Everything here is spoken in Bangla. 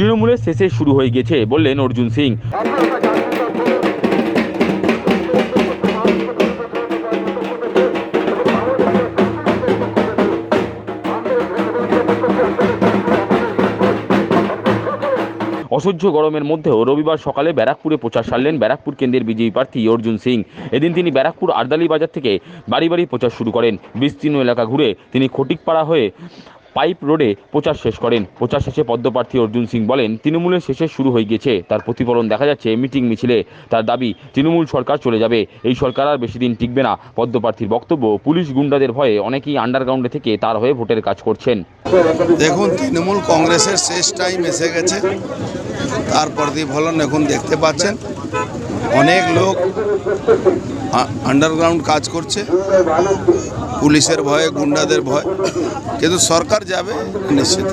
তৃণমূলের শেষে শুরু হয়ে গেছে, বললেন অর্জুন সিং। অসহ্য গরমের মধ্যেও রবিবার সকালে ব্যারাকপুরে প্রচার সারলেন ব্যারাকপুর কেন্দ্রের বিজেপি প্রার্থী অর্জুন সিং। এদিন তিনি ব্যারাকপুর আরদালি বাজার থেকে বাড়ি বাড়ি প্রচার শুরু করেন। বিস্তীর্ণ এলাকা ঘুরে তিনি খটিকপাড়া হয়ে পাইপ রোডে প্রচার শেষ করেন। প্রচার শেষে পদ্মপ্রার্থী অর্জুন সিং বলেন, তৃণমূলের শেষে শুরু হয়ে গেছে। তার প্রতিফলন দেখা যাচ্ছে মিটিং মিছিলে। তার দাবি, তৃণমূল সরকার চলে যাবে। এই সরকার আর বেশি দিন টিকবে না। পদ্মপ্রার্থীর বক্তব্য, পুলিশ গুন্ডাদের ভয়ে অনেকেই আন্ডারগ্রাউন্ডে থেকে তার হয়ে ভোটের কাজ করছেন। দেখুন, তৃণমূল কংগ্রেসের শেষ টাইম এসে গেছে। তার প্রতিফলন এখন দেখতে পাচ্ছেন। অনেক লোক আন্ডারগ্রাউন্ড কাজ করছে পুলিশের ভয়ে গুন্ডাদের ভয় কিন্তু সরকার যাবে নিশ্চিত।